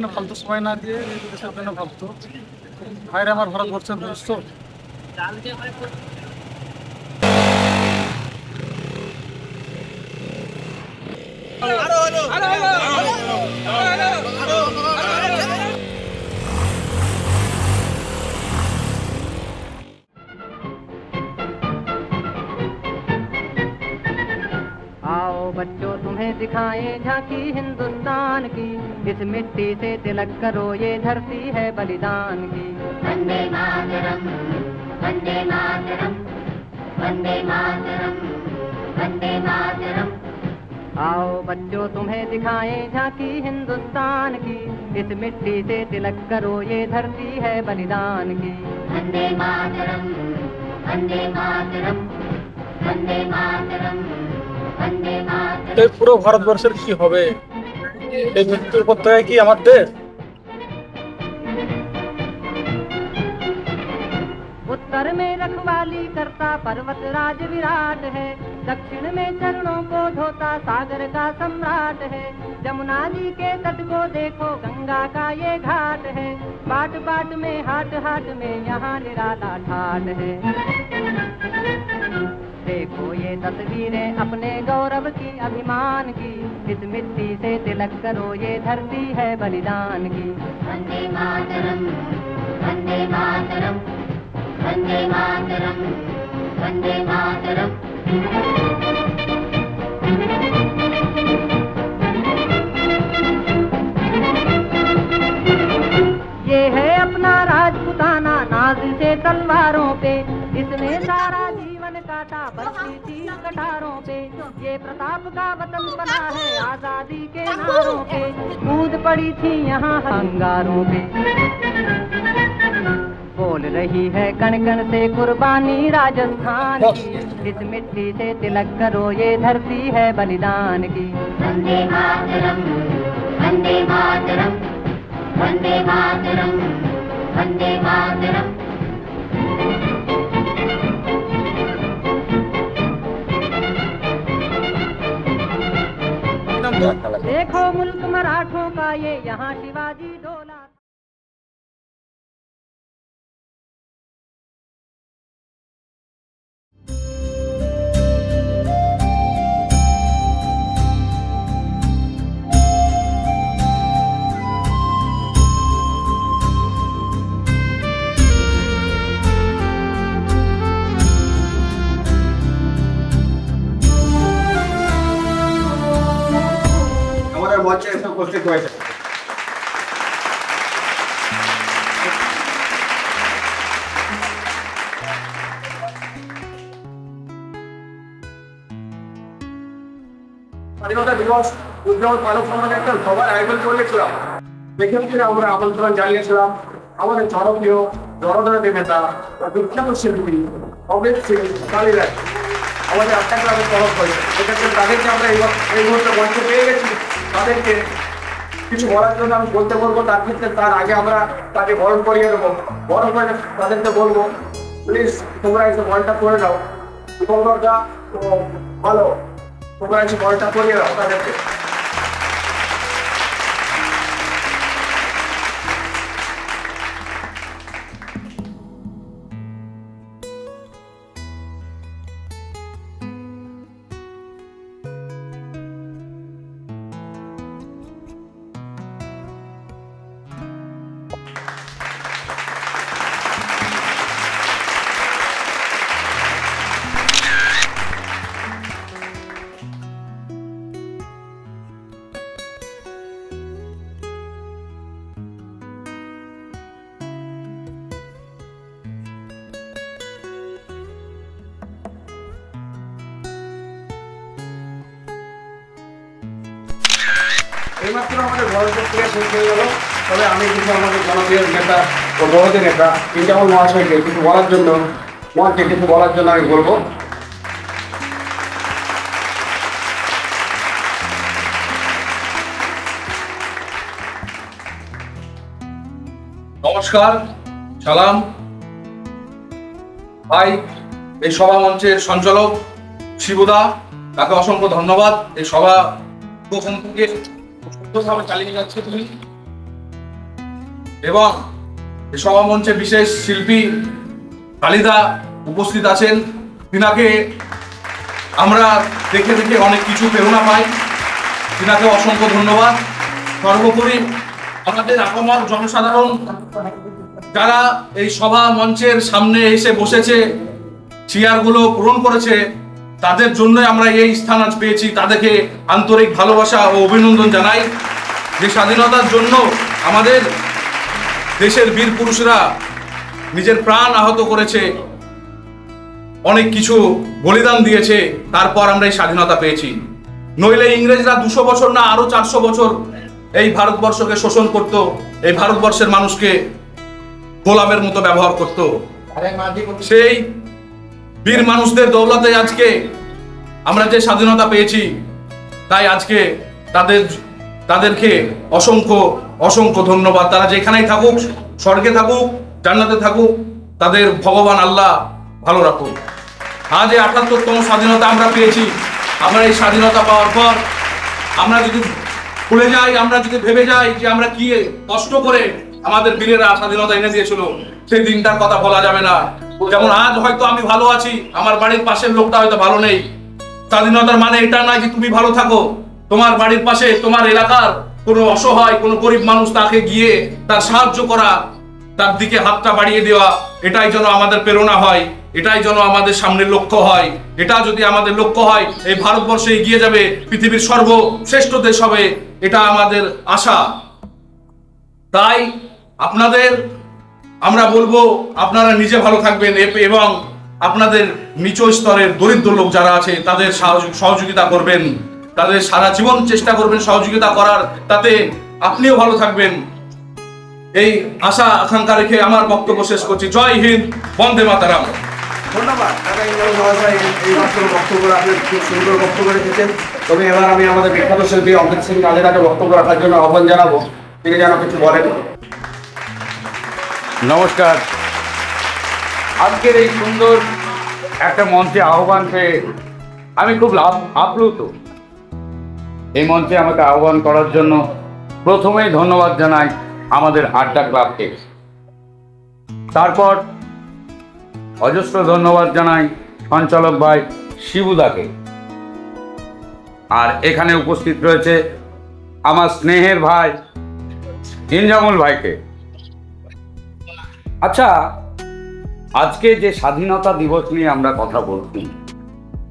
এখানে ফালতু সময় না দিয়ে দেশের জন্য ভাবতো ভাইরা আমার ভারতবর্ষের আরও আরও आओ दिखाएँ झांकी हिंदुस्तान की। इस मिट्टी से तिलक करो ये धरती है बलिदान की। वंदे मातरम् वंदे मातरम् वंदे मातरम् वंदे मातरम्। आओ बच्चों तुम्हें दिखाएँ झांकी हिंदुस्तान की। इस मिट्टी से तिलक करो ये धरती है बलिदान की। वंदे मातरम् वंदे मातरम् वंदे मातरम्। এই পুরো ভারতবর্ষের কি হবে এই মৃত্যুর উপত্যকায় কি আমার দেশ उत्तर में रखवाली करता पर्वत राज विराट है दक्षिण में चरणों को धोता सागर का सम्राट है जमुना जी के तट को देखो गंगा का ये घाट है बाट बाट में हाट हाट में यहाँ निराला ठाट है देखो ये तस्वीरें अपने गौरव की, अभिमान की। इस मिट्टी से तिलक करो, ये धरती है बलिदान की। वंदे मातरम् वंदे मातरम् वंदे मातरम् वंदे मातरम्। ये है अपना राजपुताना, नाज से तलवारों पे। इसने सारा काटा बरसी थी कटारों पे। ये प्रताप का वतन बना है आज़ादी के नारों पे। कूद पड़ी थी यहाँ अंगारों पे। बोल रही है कण कण से कुर्बानी राजस्थान की। इस मिट्टी से तिलक करो, ये धरती है बलिदान की। वंदे मातरम् वंदे मातरम् वंदे मातरम् वंदे मातरम्। देखो मुल्क मराठों का ये यहाँ शिवाजी উপস্থিত হয়েছে স্বাধীনতা দিবস সম্বন্ধে একটা আয়োজন করেছিলাম। আমরা আমন্ত্রণ জানিয়েছিলাম আমাদের জনপ্রিয় জনদরদের নেতা বিখ্যাত শিল্পী অমিত সিং আমাদের গ্রামে তরফ হয়েছে তাদেরকে আমরা এই মুহূর্তে মঞ্চে পেয়ে গেছি। তাদেরকে কিছু বলার জন্য আমি বলতে বলব, তার ক্ষেত্রে তার আগে আমরা তাকে বরণ করিয়ে দেবো। বরণ করে তাদেরকে বলব, প্লিজ, তোমরা এসে বলটা করে দাও সুন্দরটা তো ভালো। তোমরা এসে বলটা করিয়ে দাও তাদেরকে। এইমাত্র আমাদের বড়দের থেকে শেষ হয়ে গেল। তবে আমি কিছু আমাদের জনপ্রিয় নেতা ও বড়দের নেতা ইন্টামল মহাশয়কে কিছু বলার জন্য মঞ্চে কিছু বলার জন্য আমি বলব। নমস্কার, সালাম। ভাই, এই সভা মঞ্চের সঞ্চালক শিবুদা, তাকে অসংখ্য ধন্যবাদ। এই সভা প্রথম থেকে চালিয়ে যাচ্ছে তুমি। এবং এই সভামঞ্চে বিশেষ শিল্পী কালিদা উপস্থিত আছেন। তিনাকে আমরা দেখে দেখে অনেক কিছু প্রেরণা পাই। তিনাকে অসংখ্য ধন্যবাদ। সর্বোপরি আমাদের আপামর জনসাধারণ, যারা এই সভা মঞ্চের সামনে এসে বসেছে, চেয়ারগুলো পূরণ করেছে তাদের জন্য আমরা এই স্থান আজ পেয়েছি। তাদেরকে আন্তরিক ভালোবাসা ও অভিনন্দন জানাই। যে স্বাধীনতার জন্য আমাদের দেশের বীর পুরুষরা নিজের প্রাণ আহত করেছে অনেক কিছু বলিদান দিয়েছে তারপর আমরা এই স্বাধীনতা পেয়েছি। নইলে ইংরেজরা দুশো বছর না আরও চারশো বছর এই ভারতবর্ষকে শোষণ করত এই ভারতবর্ষের মানুষকে গোলামের মতো ব্যবহার করত। সেই বীর মানুষদের দৌলতে আজকে আমরা যে স্বাধীনতা পেয়েছি, তাই আজকে তাদের, তাদেরকে অসংখ্য অসংখ্য ধন্যবাদ। তারা যেখানেই থাকুক, স্বর্গে থাকুক, জান্নাতে থাকুক, তাদের ভগবান আল্লাহ ভালো রাখুক। আজ এই আটাত্তরতম স্বাধীনতা আমরা পেয়েছি। আমরা এই স্বাধীনতা পাওয়ার পর আমরা যদি ভুলে যাই, আমরা যদি ভেবে যাই যে আমরা কি কষ্ট করে আমাদের বীরেরা স্বাধীনতা এনে দিয়েছিল, সেই দিনটার কথা বলা যাবে না। যেমন আজ হয়তো আমি ভালো আছি, আমার বাড়ির পাশের লোকটা হয়তো ভালো নেই। স্বাধীনতার মানে এটা নয় যে তুমি ভালো থাকো। তোমার বাড়ির পাশে তোমার এলাকার কোনো অসহায়, কোনো গরিব মানুষ তাকে গিয়ে তার সাহায্য করা, তার দিকে হাতটা বাড়িয়ে দেওয়া, এটাই যেন আমাদের প্রেরণা হয়, এটাই যেন আমাদের সামনে লক্ষ্য হয়। এটা যদি আমাদের লক্ষ্য হয়, এই ভারতবর্ষে এগিয়ে যাবে, পৃথিবীর সর্বশ্রেষ্ঠ দেশ হবে, এটা আমাদের আশা। তাই আপনাদের আমরা বলব, আপনারা নিজে ভালো থাকবেন এবং আপনাদের নিচু স্তরের দরিদ্র লোক যারা আছে, তাদের সহযোগিতা করবেন। তাদের সারা জীবন চেষ্টা করবেন সহযোগিতা করার, তাতে আপনিও ভালো থাকবেন। এই আশা আকাঙ্ক্ষা রেখে আমার বক্তব্য শেষ করছি। জয় হিন্দ, বন্দে মাতারাম। ধন্যবাদ। এই- বক্তব্য খুব সুন্দর বক্তব্য রেখেছেন। তবে এবার আমি আমাদের বিখ্যাত শিল্পী অমৃত সিং কালেদাকে বক্তব্য রাখার জন্য আহ্বান জানাব। তিনি যেন কিছু বলেন। নমস্কার। আজকের এই সুন্দর একটা মঞ্চে আহ্বান পেয়ে আমি খুব আপ্লুত। এই মঞ্চে আমাকে আহ্বান করার জন্য প্রথমেই ধন্যবাদ জানাই আমাদের আড্ডা ক্লাবকে। তারপর অজস্র ধন্যবাদ জানাই সঞ্চালক ভাই শিবুদাকে আর এখানে উপস্থিত রয়েছে আমার স্নেহের ভাই ইনজামুল ভাইকে। আচ্ছা আজকে যে স্বাধীনতা দিবস নিয়ে আমরা কথা বলছি,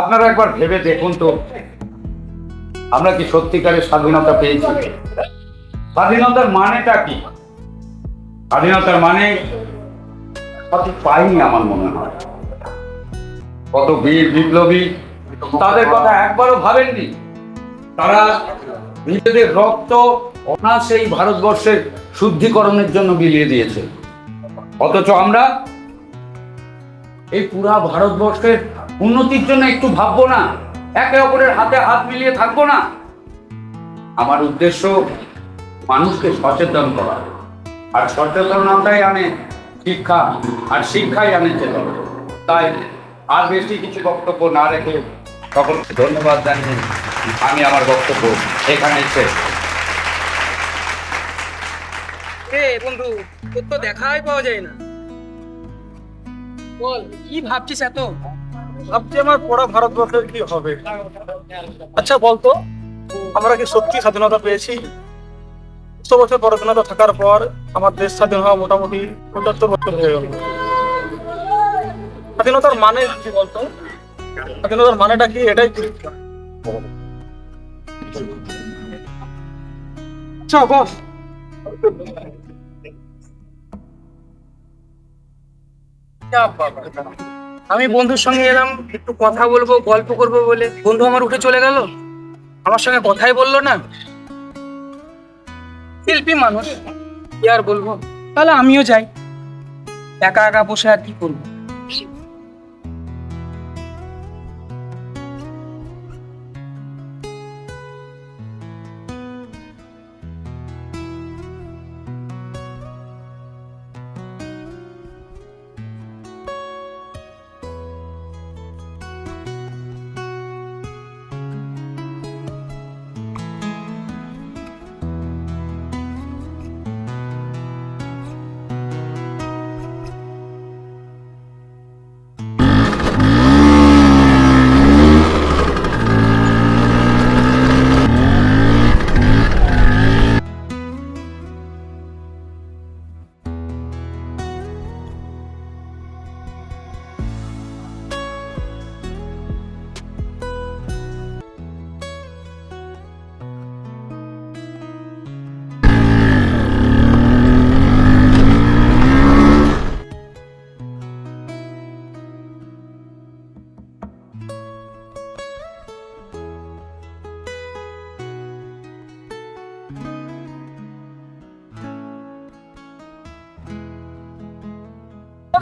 আপনারা একবার ভেবে দেখুন তো, আমরা কি সত্যিকারের স্বাধীনতা পেয়েছি? স্বাধীনতার মানেটা কি? স্বাধীনতার মানে সঠিক পাইনি আমার মনে হয়। কত বীর বিপ্লবী, তাদের কথা একবারও ভাবেননি। তারা নিজেদের রক্ত অনায়াসে এই ভারতবর্ষের শুদ্ধিকরণের জন্য বিলিয়ে দিয়েছে। অথচ আমরা এই পুরা ভারতবর্ষের উন্নতির জন্য একটু ভাববো না, একে অপরের হাতে হাত মিলিয়ে থাকব না। আমার উদ্দেশ্য মানুষকে সচেতন করা। আর সচেতনতাই আনে শিক্ষা, আর শিক্ষাই আনে চেতন। তাই আর বেশি কিছু বক্তব্য না রেখে সকলকে ধন্যবাদ জানিয়ে আমি আমার বক্তব্য এখানে শেষ। বন্ধু, তোর তো দেখাই পাওয়া যায় না। বল, কি ভাবছিস এত? ভাবছি আমার পড়া ভারতবর্ষের কি হবে। আচ্ছা বলতো আমরা কি সত্যি স্বাধীনতা পেয়েছি? একশো বছর পরাধীনতা থাকার পর আমার দেশ স্বাধীন হওয়া মোটামুটি পঁচাত্তর বছর হয়ে গেল। স্বাধীনতার মানে কি বলতো স্বাধীনতার মানেটা কি, এটাই। আচ্ছা বস আমি বন্ধুর সঙ্গে এলাম, একটু কথা বলব, গল্প করব বলে। বন্ধু আমার উঠে চলে গেল। আমার সঙ্গে কথাই বলল না। শিল্পী মানুষ, কি আর বলব? তাহলে আমিও যাই। একা একা বসে আর কি করব?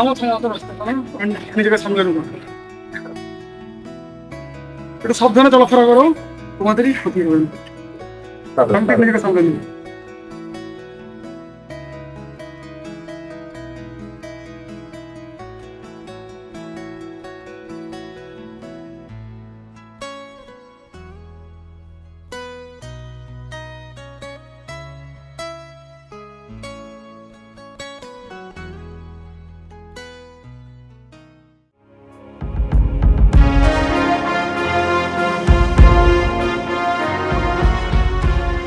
আমার সময় অত রাস্তা থামো নিজেকে সামলে নেব। একটু সাবধানে চলাফেরা করো তোমাদেরই ক্ষতি হবে। না নিজেকে সামলে নেব।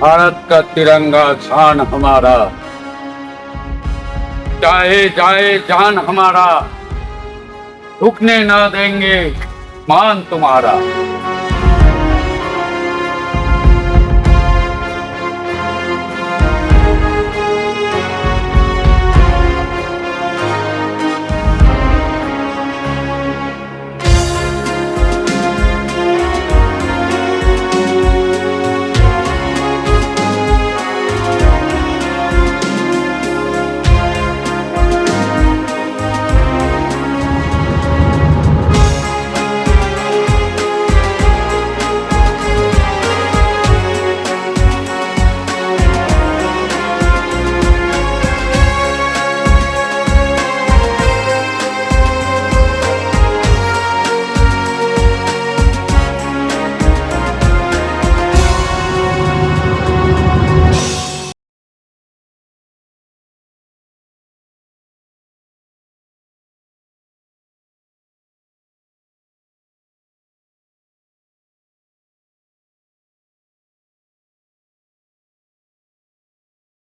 भारत का तिरंगा शान हमारा। चाहे जाए जान हमारा। रुकने ना देंगे मान तुम्हारा।